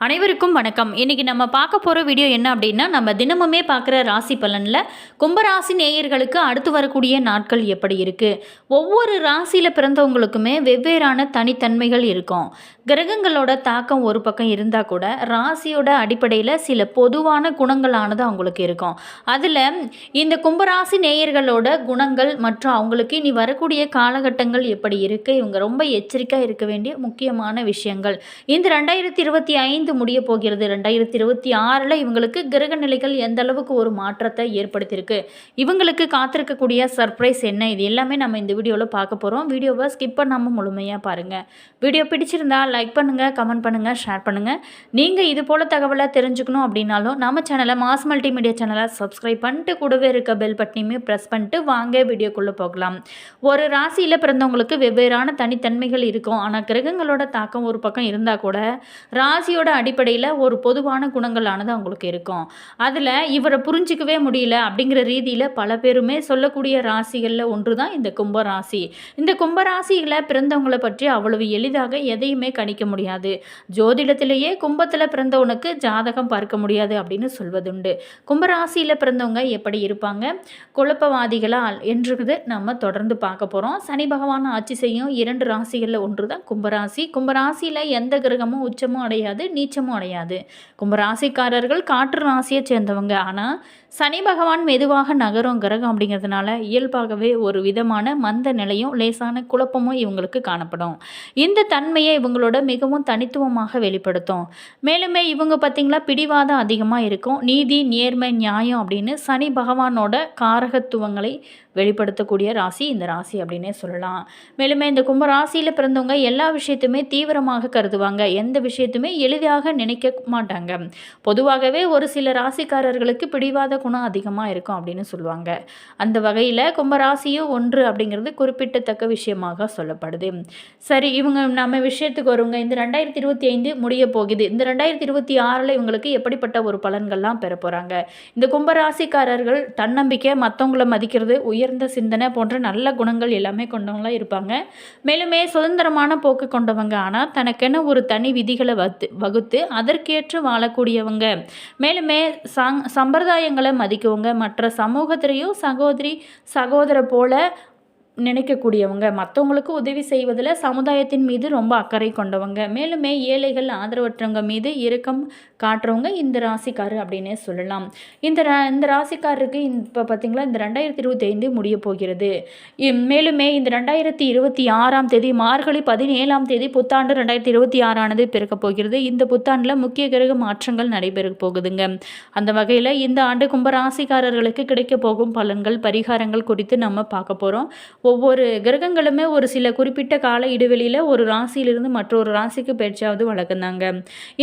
அனைவருக்கும் வணக்கம். இன்னைக்கு நம்ம பார்க்க போகிற வீடியோ என்ன அப்படின்னா நம்ம தினமுமே பார்க்குற ராசி பலனில் கும்பராசி நேயர்களுக்கு அடுத்து வரக்கூடிய நாட்கள் எப்படி இருக்குது ஒவ்வொரு ராசியில் பிறந்தவங்களுக்குமே வெவ்வேறான தனித்தன்மைகள் இருக்கும். கிரகங்களோட தாக்கம் ஒரு பக்கம் இருந்தால் கூட ராசியோட அடிப்படையில் சில பொதுவான குணங்களானது அவங்களுக்கு இருக்கும். அதில் இந்த கும்பராசி நேயர்களோட குணங்கள் மற்றும் அவங்களுக்கு இனி வரக்கூடிய காலகட்டங்கள் எப்படி இருக்குது இவங்க ரொம்ப எச்சரிக்கையாக இருக்க வேண்டிய முக்கியமான விஷயங்கள். இந்த ரெண்டாயிரத்தி இருபத்தி ஐந்து முடிய போகிறது. ரெண்டாயிரத்தி இருபத்தி ஆறில் இவங்களுக்கு கிரக நிலைகள் எந்த அளவுக்கு ஒரு மாற்றத்தை ஏற்படுத்தியிருக்கு? இவங்களுக்கு காத்திருக்கக்கூடிய சர்ப்ரைஸ் என்ன? இது எல்லாமே நம்ம இந்த வீடியோவில் பார்க்க போகிறோம் வீடியோவை ஸ்கிப் பண்ணாமல் முழுமையாக பாருங்கள் வீடியோ பிடிச்சிருந்தா லைக் பண்ணுங்கள் கமெண்ட் பண்ணுங்கள் ஷேர் பண்ணுங்கள் நீங்கள் இது போல் தகவலை தெரிஞ்சுக்கணும் அப்படின்னாலும் நம்ம சேனலை மாஸ் மல்டிமீடியா சேனலை சப்ஸ்கிரைப் பண்ணிட்டு கூடவே இருக்க பெல் பட்டனையுமே ப்ரெஸ் பண்ணிட்டு வாங்க வீடியோக்குள்ளே போகலாம். ஒரு ராசியில் பிறந்தவங்களுக்கு வெவ்வேறான தனித்தன்மைகள் இருக்கும். ஆனால் கிரகங்களோட தாக்கம் ஒரு பக்கம் இருந்தால் கூட ராசியோட அடிப்படையில் ஒரு பொதுவான குணங்களானது அவங்களுக்கு இருக்கும். அதில் இவரை புரிஞ்சிக்கவே முடியல அப்படிங்கிற ரீதியில் பல பேருமே சொல்லக்கூடிய ராசிகளில் ஒன்று தான் இந்த கும்பராசி இந்த கும்பராசியில் பிறந்தவங்களை பற்றி அவ்வளவு எளிதாக எதையுமே கணிக்க முடியாது. ஜோதிடத்திலேயே கும்பத்தில் பிறந்தவனுக்கு ஜாதகம் பார்க்க முடியாது அப்படின்னு சொல்வதுண்டு. கும்பராசியில் பிறந்தவங்க எப்படி இருப்பாங்க? குழப்பவாதிகளா என்றது நம்ம தொடர்ந்து பார்க்க போகிறோம் சனி பகவான் ஆட்சி செய்யும் இரண்டு ராசிகளில் ஒன்று தான் கும்பராசி கும்பராசியில் எந்த கிரகமும் உச்சமும் அடையாது. நீச்சமும் அடையாது. கும்பராசிக்காரர்கள் காற்று ராசியை சேர்ந்தவங்க. ஆனால் சனி பகவான் மெதுவாக நகரும் கிரகம் அப்படிங்கிறதுனால இயல்பாகவே ஒரு விதமான மந்த நிலையும் லேசான குழப்பமும் இவங்களுக்கு காணப்படும். இந்த தன்மையை இவங்களோட மிகவும் தனித்துவமாக வெளிப்படுத்தும். மேலுமே இவங்க பார்த்திங்களா பிடிவாதம் அதிகமாக இருக்கும். நீதி நேர்மை நியாயம் அப்படின்னு சனி பகவானோட காரகத்துவங்களை வெளிப்படுத்தக்கூடிய ராசி இந்த ராசி அப்படின்னே சொல்லலாம். மேலுமே இந்த கும்ப ராசியில் பிறந்தவங்க எல்லா விஷயத்தையுமே தீவிரமாக கருதுவாங்க. எந்த விஷயத்தையுமே எளிதாக நினைக்க மாட்டாங்க. பொதுவாகவே ஒரு சில ராசிக்காரர்களுக்கு பிடிவாத குணம் அதிகமாக இருக்கும் அப்படின்னு சொல்லுவாங்க. அந்த வகையில் கும்பராசியும் ஒன்று அப்படிங்கிறது குறிப்பிடத்தக்க விஷயமாக சொல்லப்படுது. சரி இவங்க நம்ம விஷயத்துக்கு வருவங்க இந்த ரெண்டாயிரத்தி இருபத்தி ஐந்து முடிய போகுது. இந்த ரெண்டாயிரத்தி இருபத்தி ஆறில் இவங்களுக்கு எப்படிப்பட்ட ஒரு பலன்கள்லாம் பெற போகிறாங்க இந்த கும்பராசிக்காரர்கள் தன்னம்பிக்கை மற்றவங்களை மதிக்கிறது உயர்ந்த சிந்தனை போன்ற நல்ல குணங்கள் எல்லாமே கொண்டவங்களாக இருப்பாங்க. மேலுமே சுதந்திரமான போக்கு கொண்டவங்க. ஆனால் தனக்கென ஒரு தனி விதிகளை வகுத்து வகுத்து அதற்கேற்று வாழக்கூடியவங்க. மேலுமே சங் சம்பிரதாயங்களை மதிக்கவங்க. மற்ற சமூகத்திலையும் சகோதரி சகோதர போல நினைக்கக்கூடியவங்க. மற்றவங்களுக்கு உதவி செய்வதில் சமுதாயத்தின் மீது ரொம்ப அக்கறை கொண்டவங்க. மேலுமே ஏழைகள் ஆதரவற்றவங்க மீது இரக்கம் காட்டுறவங்க இந்த ராசிக்கார் அப்படின்னே சொல்லலாம். இந்த ரா- இந்த ராசிக்காரருக்கு இப்போ பார்த்தீங்களா இந்த ரெண்டாயிரத்தி இருபத்தி ஐந்து முடிய போகிறது. இம் மேலுமே இந்த ரெண்டாயிரத்தி இருபத்தி ஆறாம் தேதி மார்கழி பதினேழாம் தேதி புத்தாண்டு ரெண்டாயிரத்தி இருபத்தி ஆறானது பிறக்க போகிறது. இந்த புத்தாண்டில் முக்கிய கிரக மாற்றங்கள் நடைபெற போகுதுங்க. அந்த வகையில் இந்த ஆண்டு கும்பராசிக்காரர்களுக்கு கிடைக்க போகும் பலன்கள் பரிகாரங்கள் குறித்து நம்ம பார்க்க போகிறோம் ஒவ்வொரு கிரகங்களுமே ஒரு சில குறிப்பிட்ட கால இடைவெளியில் ஒரு ராசியிலிருந்து மற்றொரு ராசிக்கு பயிற்சியாவது வழக்கம்தாங்க.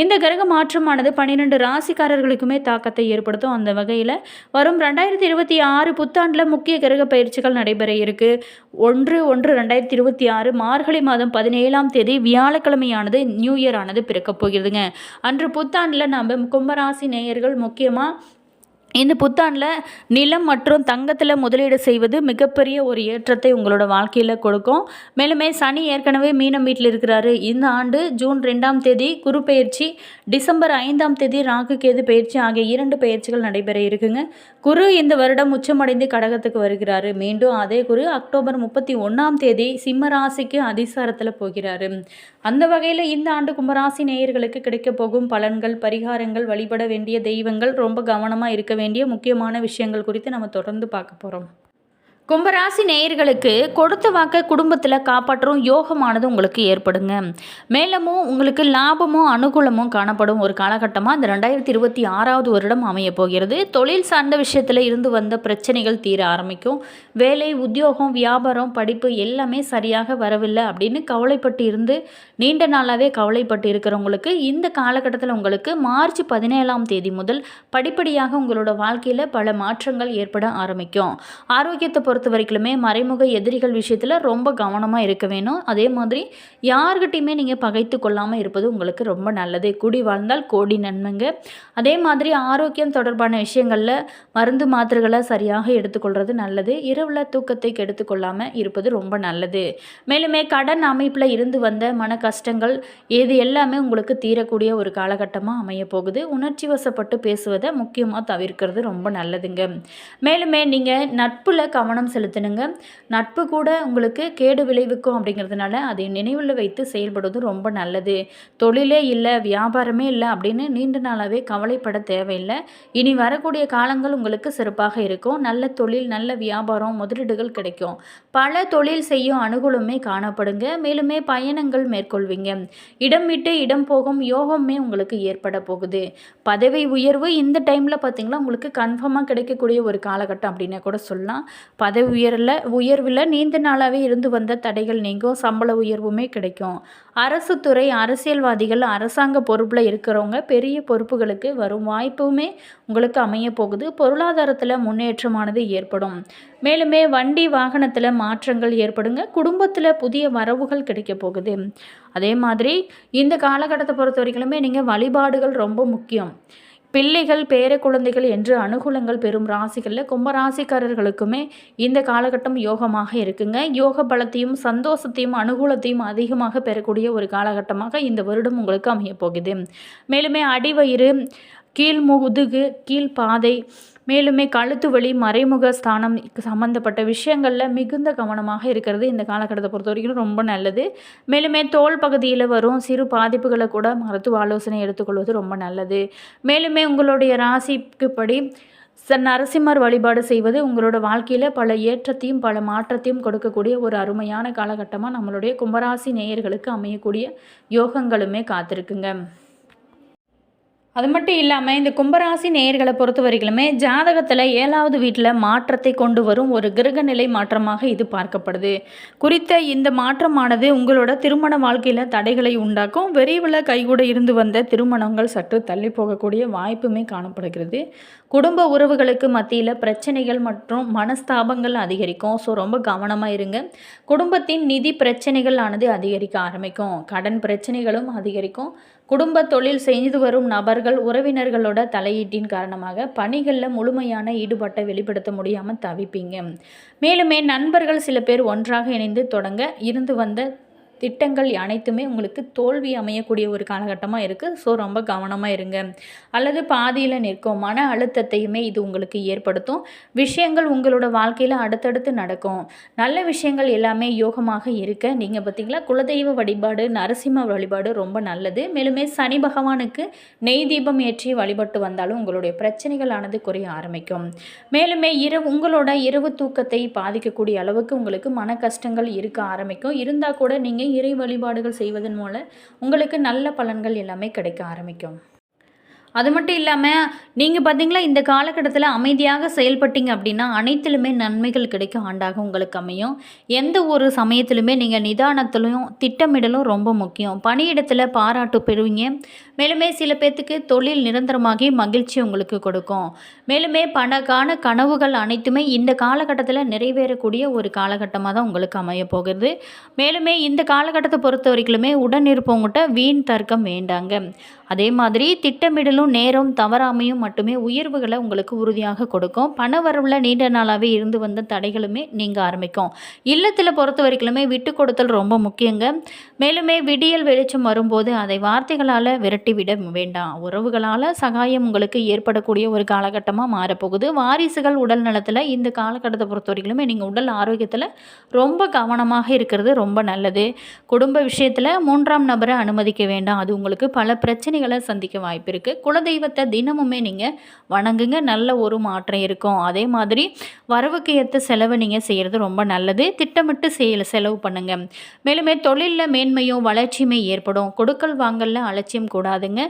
இந்த கிரக மாற்றமானது பன்னிரெண்டு ராசிக்காரர்களுக்குமே தாக்கத்தை ஏற்படுத்தும். அந்த வகையில் வரும் ரெண்டாயிரத்தி இருபத்தி ஆறு புத்தாண்டில் முக்கிய கிரக பயிற்சிகள் நடைபெற இருக்கு. ஒன்று ஒன்று ரெண்டாயிரத்தி இருபத்தி ஆறு மார்கழி மாதம் பதினேழாம் தேதி வியாழக்கிழமையானது நியூ இயர் ஆனது பிறக்கப் போகிறதுங்க. அன்று புத்தாண்டில் நம்ம கும்பராசி நேயர்கள் முக்கியமாக இந்த புத்தாண்டில் நிலம் மற்றும் தங்கத்தில் முதலீடு செய்வது மிகப்பெரிய ஒரு ஏற்றத்தை உங்களோட வாழ்க்கையில் கொடுக்கும். மேலுமே சனி ஏற்கனவே மீனம் வீட்டில் இருக்கிறாரு. இந்த ஆண்டு ஜூன் ரெண்டாம் தேதி குரு பயிற்சி டிசம்பர் ஐந்தாம் தேதி ராகு கேது பயிற்சி ஆகிய இரண்டு பயிற்சிகள் நடைபெற இருக்குங்க. குரு இந்த வருடம் உச்சமடைந்து கடகத்துக்கு வருகிறாரு. மீண்டும் அதே குரு அக்டோபர் முப்பத்தி ஒன்றாம் தேதி சிம்ம ராசிக்கு அதிசாரத்தில் போகிறாரு. அந்த வகையில் இந்த ஆண்டு கும்பராசி நேயர்களுக்கு கிடைக்க போகும் பலன்கள் பரிகாரங்கள் வழிபட வேண்டிய தெய்வங்கள் ரொம்ப கவனமாக இருக்க வேண்டிய முக்கியமான விஷயங்கள் குறித்து நம்ம தொடர்ந்து பார்க்க போகிறோம் கும்பராசி நேயர்களுக்கு கொடுத்த வாக்கை குடும்பத்தில் காப்பாற்றும் யோகமானது உங்களுக்கு ஏற்படுங்க. மேலமும் உங்களுக்கு லாபமும் அனுகூலமும் காணப்படும் ஒரு காலகட்டமாக இந்த ரெண்டாயிரத்தி இருபத்தி ஆறாவது வருடம் அமைய போகிறது. தொழில் சார்ந்த விஷயத்தில் இருந்து வந்த பிரச்சனைகள் தீர ஆரம்பிக்கும். வேலை உத்தியோகம் வியாபாரம் படிப்பு எல்லாமே சரியாக வரவில்லை அப்படின்னு கவலைப்பட்டு இருந்து நீண்ட நாளாகவே கவலைப்பட்டு இருக்கிறவங்களுக்கு இந்த காலகட்டத்தில் உங்களுக்கு மார்ச் பதினேழாம் தேதி முதல் படிப்படியாக உங்களோட வாழ்க்கையில் பல மாற்றங்கள் ஏற்பட ஆரம்பிக்கும். ஆரோக்கியத்தை பொறுத்த பொறுத்த வரைக்குமே மறைமுக எதிரிகள் விஷயத்தில் ரொம்ப கவனமாக இருக்க வேணும். அதே மாதிரி யார்கிட்டையுமே நீங்கள் பகைத்து கொள்ளாமல் இருப்பது உங்களுக்கு ரொம்ப நல்லது. கூடி வாழ்ந்தால் கோடி நன்மைங்க. அதே மாதிரி ஆரோக்கியம் தொடர்பான விஷயங்களில் மருந்து மாத்திரைகளை சரியாக எடுத்துக்கொள்வது நல்லது. இரவில் தூக்கத்தை கெடுத்து கொள்ளாமல் இருப்பது ரொம்ப நல்லது. மேலுமே கடன் அமைப்பில் இருந்து வந்த மன கஷ்டங்கள் இது எல்லாமே உங்களுக்கு தீரக்கூடிய ஒரு காலகட்டமாக அமைய போகுது. உணர்ச்சி வசப்பட்டு பேசுவதை முக்கியமாக தவிர்க்கிறது ரொம்ப நல்லதுங்க. மேலுமே நீங்கள் நட்பில் கவனம் செலுத்தணுங்க. நட்பு கூட உங்களுக்கு கேடு விளைவிக்கும் அப்படிங்கிறதுனால அதை நினைவில் வைத்து செயல்படுவது ரொம்ப நல்லது. தொழிலே இல்லை வியாபாரமே இல்லை அப்படின்னு நீண்ட நாளாகவே கவலைப்பட தேவையில்லை. இனி வரக்கூடிய காலங்கள் உங்களுக்கு சிறப்பாக இருக்கும். நல்ல தொழில் நல்ல வியாபாரம் முதலீடுகள் கிடைக்கும். பல தொழில் செய்யும் அனுகூலமே காணப்படுங்க. மேலுமே பயணங்கள் மேற்கொள்வீங்க. இடம் விட்டு இடம் போகும் யோகமே உங்களுக்கு ஏற்பட போகுது. பதவி உயர்வு இந்த டைமில் பார்த்தீங்கன்னா உங்களுக்கு கன்ஃபார்மாக கிடைக்கக்கூடிய ஒரு காலகட்டம் அப்படின்னு கூட சொல்லலாம். பதவி உயரில் உயர்வில் நீண்ட நாளாகவே இருந்து வந்த தடைகள் நீங்கும் சம்பள உயர்வுமே கிடைக்கும். அரசு துறை அரசியல்வாதிகள் அரசாங்க பொறுப்பில் இருக்கிறவங்க பெரிய பொறுப்புகளுக்கு வரும் வாய்ப்புமே உங்களுக்கு அமைய போகுது. பொருளாதாரத்தில் முன்னேற்றமானது ஏற்படும். மேலுமே வண்டி வாகனத்தில் மாற்றங்கள் ஏற்படுங்க. குடும்பத்தில் புதிய வரவுகள் கிடைக்க போகுது. அதே மாதிரி இந்த காலகட்டத்தை பொறுத்த வரைக்குமே நீங்கள் வழிபாடுகள் ரொம்ப முக்கியம். பிள்ளைகள் பேர குழந்தைகள் என்று அனுகூலங்கள் பெறும் ராசிகளில் கும்பராசிக்காரர்களுக்குமே இந்த காலகட்டம் யோகமாக இருக்குங்க. யோக பலத்தையும் சந்தோஷத்தையும் அனுகூலத்தையும் அதிகமாக பெறக்கூடிய ஒரு காலகட்டமாக இந்த வருடம் உங்களுக்கு அமையப் போகுது. மேலுமே அடிவயிறு கீழ் முதுகு கீழ் பாதை மேலுமே கழுத்து வலி மறைமுக ஸ்தானம் சம்மந்தப்பட்ட விஷயங்களில் மிகுந்த கவனமாக இருக்கிறது இந்த காலகட்டத்தை பொறுத்த வரைக்கும் ரொம்ப நல்லது. மேலுமே தோல் பகுதியில் வரும் சிறு பாதிப்புகளை கூட மருத்துவ ஆலோசனை எடுத்துக்கொள்வது ரொம்ப நல்லது. மேலுமே உங்களுடைய ராசிக்கு படி ச நரசிம்மர் வழிபாடு செய்வது உங்களோட வாழ்க்கையில் பல ஏற்றத்தையும் பல மாற்றத்தையும் கொடுக்கக்கூடிய ஒரு அருமையான காலகட்டமாக நம்மளுடைய கும்பராசி நேயர்களுக்கு அமையக்கூடிய யோகங்களுமே காத்திருக்குங்க. அது மட்டும் இல்லாமல் இந்த கும்பராசி நேயர்களை பொறுத்த வரைக்குமே ஜாதகத்தில் ஏழாவது வீட்டில் மாற்றத்தை கொண்டு வரும் ஒரு கிரகநிலை மாற்றமாக இது பார்க்கப்படுது. குறித்த இந்த மாற்றமானது உங்களோட திருமண வாழ்க்கையில் தடைகளை உண்டாக்கும். விரைவில் கைகூட இருந்து வந்த திருமணங்கள் சற்று தள்ளி போகக்கூடிய வாய்ப்புமே காணப்படுகிறது. குடும்ப உறவுகளுக்கு மத்தியில் பிரச்சனைகள் மற்றும் மனஸ்தாபங்கள் அதிகரிக்கும். ஸோ ரொம்ப கவனமாக இருங்க. குடும்பத்தின் நிதி பிரச்சனைகள் ஆனது அதிகரிக்க ஆரம்பிக்கும். கடன் பிரச்சனைகளும் அதிகரிக்கும். குடும்ப தொழில் செய்து வரும் நபர்கள் உறவினர்களோட தலையீட்டின் காரணமாக பணிகளில் முழுமையான ஈடுபாட்டை வெளிப்படுத்த முடியாமல் தவிப்பீங்க. மேலுமே நண்பர்கள் சில பேர் ஒன்றாக இணைந்து தொடங்க இருந்து வந்த திட்டங்கள் அனைத்துமே உங்களுக்கு தோல்வி அமையக்கூடிய ஒரு காலகட்டமாக இருக்குது ஸோ ரொம்ப கவனமாக இருங்க. அல்லது பாதியில் நிற்கும் மன அழுத்தத்தையுமே இது உங்களுக்கு ஏற்படுத்தும். விஷயங்கள் உங்களோட வாழ்க்கையில் அடுத்தடுத்து நடக்கும். நல்ல விஷயங்கள் எல்லாமே யோகமாக இருக்க. நீங்கள் பார்த்தீங்களா குலதெய்வ வழிபாடு நரசிம்ம வழிபாடு ரொம்ப நல்லது. மேலுமே சனி பகவானுக்கு நெய் தீபம் ஏற்றி வழிபட்டு வந்தாலும் உங்களுடைய பிரச்சனைகளானது குறைய ஆரம்பிக்கும். மேலுமே இரவு உங்களோட இரவு தூக்கத்தை பாதிக்கக்கூடிய அளவுக்கு உங்களுக்கு மன கஷ்டங்கள் இருக்க ஆரம்பிக்கும். இருந்தால் கூட நீங்கள் இறை வழிபாடுகள் செய்வதன் மூலம் உங்களுக்கு நல்ல பலன்கள் எல்லாமே கிடைக்க ஆரம்பிக்கும். அது மட்டும் இல்லாமல் நீங்கள் பார்த்தீங்களா இந்த காலகட்டத்தில் அமைதியாக செயல்பட்டீங்க அப்படின்னா அனைத்திலுமே நன்மைகள் கிடைக்கும் ஆண்டாக உங்களுக்கு அமையும். எந்த ஒரு சமயத்திலுமே நீங்கள் நிதானத்திலும் திட்டமிடலும் ரொம்ப முக்கியம். பணியிடத்தில் பாராட்டு பெறுவீங்க. மேலுமே சில பேர்த்துக்கு தொழில் நிரந்தரமாகி மகிழ்ச்சி உங்களுக்கு கொடுக்கும். மேலுமே பணக்கான கனவுகள் அனைத்துமே இந்த காலகட்டத்தில் நிறைவேறக்கூடிய ஒரு காலகட்டமாக தான் உங்களுக்கு அமைய போகிறது மேலுமே இந்த காலகட்டத்தை பொறுத்த வரைக்குமே உடன் இருப்பவங்ககிட்ட வீண் தர்க்கம் வேண்டாங்க. அதே மாதிரி திட்டமிடலும் நேரம் தவறாமையும் மட்டுமே உயர்வுகளை உங்களுக்கு உறுதியாக கொடுக்கும். பண வரவில் நீண்ட நாளாகவே இருந்து வந்த தடைகளுமே நீங்க ஆரம்பிக்கும். இல்லத்தில் பொறுத்த வரைக்குமே விட்டு கொடுத்தல் ரொம்ப முக்கியங்க. மேலுமே விடியல் வெளிச்சம் வரும்போது அதை வார்த்தைகளால் விரட்டி விட வேண்டாம். உறவுகளால் சகாயம் உங்களுக்கு ஏற்படக்கூடிய ஒரு காலகட்டமாக மாறப்போகுது. வாரிசுகள் உடல் நலத்தில் இந்த காலகட்டத்தை பொறுத்த வரைக்குமே நீங்கள் உடல் ஆரோக்கியத்தில் ரொம்ப கவனமாக இருக்கிறது ரொம்ப நல்லது. குடும்ப விஷயத்தில் மூன்றாம் நபரை அனுமதிக்க வேண்டாம். அது உங்களுக்கு பல பிரச்சனைகளை சந்திக்க வாய்ப்பு இருக்குது குலதெய்வத்தை தினமுமே நீங்கள் வணங்குங்க. நல்ல ஒரு மாற்றம் இருக்கும். அதே மாதிரி வரவுக்கு ஏற்ற செலவு நீங்கள் செய்கிறது ரொம்ப நல்லது. திட்டமிட்டு செய்ய செலவு பண்ணுங்கள் மேலுமே தொழிலில் மேன்மையும் வளர்ச்சியுமே ஏற்படும். கொடுக்கல் வாங்கலில் அலட்சியம் கூடாதுங்க.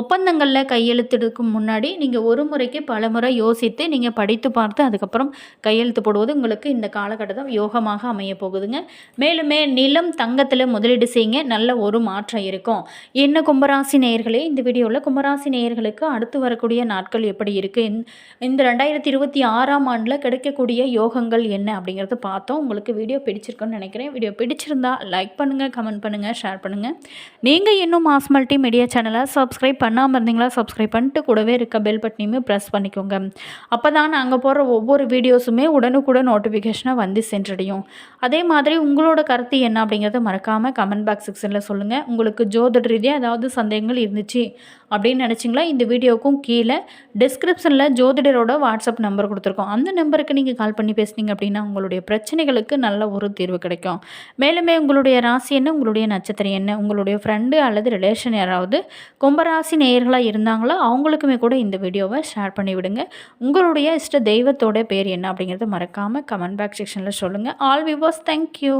ஒப்பந்தங்களில் கையெழுத்துக்கு முன்னாடி நீங்கள் ஒரு முறைக்கு பல முறை யோசித்து நீங்கள் படித்து பார்த்து அதுக்கப்புறம் கையெழுத்து போடுவது உங்களுக்கு இந்த காலகட்டத்தில் யோகமாக அமைய போகுதுங்க. மேலுமே நிலம் தங்கத்தில் முதலீடு செய்யுங்க. நல்ல ஒரு மாற்றம் இருக்கும். என்ன கும்பராசி நேயர்களே இந்த வீடியோவில் கும்பராசி நேயர்கள் நேயர்களுக்கு அடுத்து வரக்கூடிய நாட்கள் எப்படி இருக்குது இந்த ரெண்டாயிரத்தி இருபத்தி ஆறாம் ஆண்டில் கிடைக்கக்கூடிய யோகங்கள் என்ன அப்படிங்கிறத பார்த்தோம். உங்களுக்கு வீடியோ பிடிச்சிருக்குன்னு நினைக்கிறேன். வீடியோ பிடிச்சிருந்தா லைக் பண்ணுங்கள் கமெண்ட் பண்ணுங்கள் ஷேர் பண்ணுங்கள் நீங்கள் இன்னும் மாஸ் மல்டி மீடியா சேனலை சப்ஸ்கிரைப் பண்ணாமல் இருந்தீங்களா சப்ஸ்கிரைப் பண்ணிட்டு கூடவே இருக்க பெல் பட்டனையுமே ப்ரெஸ் பண்ணிக்கோங்க. அப்போ தான் நாங்கள் போடுற ஒவ்வொரு வீடியோஸுமே உடனுக்குடன் நோட்டிஃபிகேஷனாக வந்து சென்றடையும். அதே மாதிரி உங்களோட கருத்து என்ன அப்படிங்கிறத மறக்காமல் கமெண்ட் பாக்ஸ் செக்ஷனில் சொல்லுங்கள் உங்களுக்கு ஜோதிட ரீதியாக ஏதாவது சந்தேகங்கள் இருந்துச்சு அப்படின்னு நினச்சிங்களா? இந்த வீடியோவுக்கும் கீழே டிஸ்கிரிப்ஷனில் ஜோதிடரோட வாட்ஸ்அப் நம்பர் கொடுத்துருக்கோம். அந்த நம்பருக்கு நீங்கள் கால் பண்ணி பேசுனீங்க அப்படின்னா உங்களுடைய பிரச்சனைகளுக்கு நல்ல ஒரு தீர்வு கிடைக்கும். மேலுமே உங்களுடைய ராசி என்ன? உங்களுடைய நட்சத்திரம் என்ன? உங்களுடைய ஃப்ரெண்டு அல்லது ரிலேஷன் யாராவது கும்பராசி நேயர்களாக இருந்தாங்களோ? அவங்களுக்குமே கூட இந்த வீடியோவை ஷேர் பண்ணி விடுங்க. உங்களுடைய இஷ்ட தெய்வத்தோட பேர் என்ன அப்படிங்கிறத மறக்காமல் கமெண்ட் பாக்ஸ் செக்ஷனில் சொல்லுங்கள் ஆல் விவர்ஸ் தேங்க்யூ